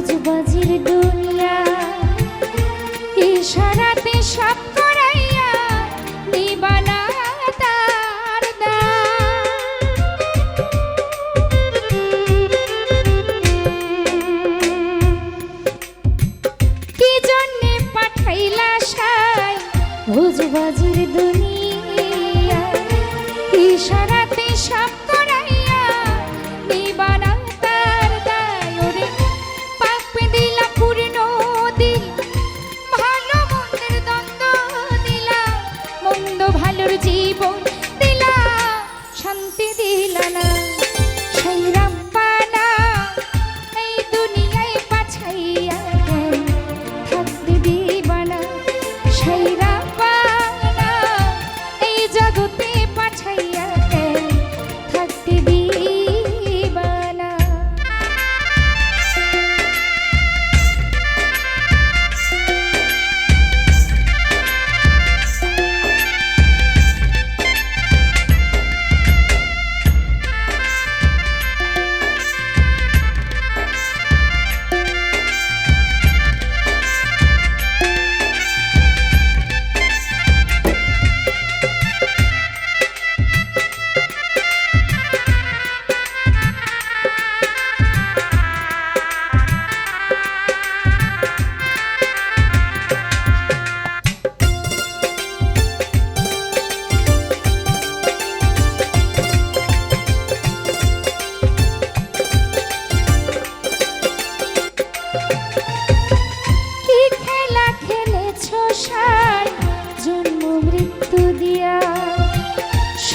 খোঁজবাজির দুনিয়া। ইশারাতে সব করাইয়া দিবানা তার কি জন্যে পাঠাইলা সাই খোঁজবাজির দুনিয়া? ইশারাতে সব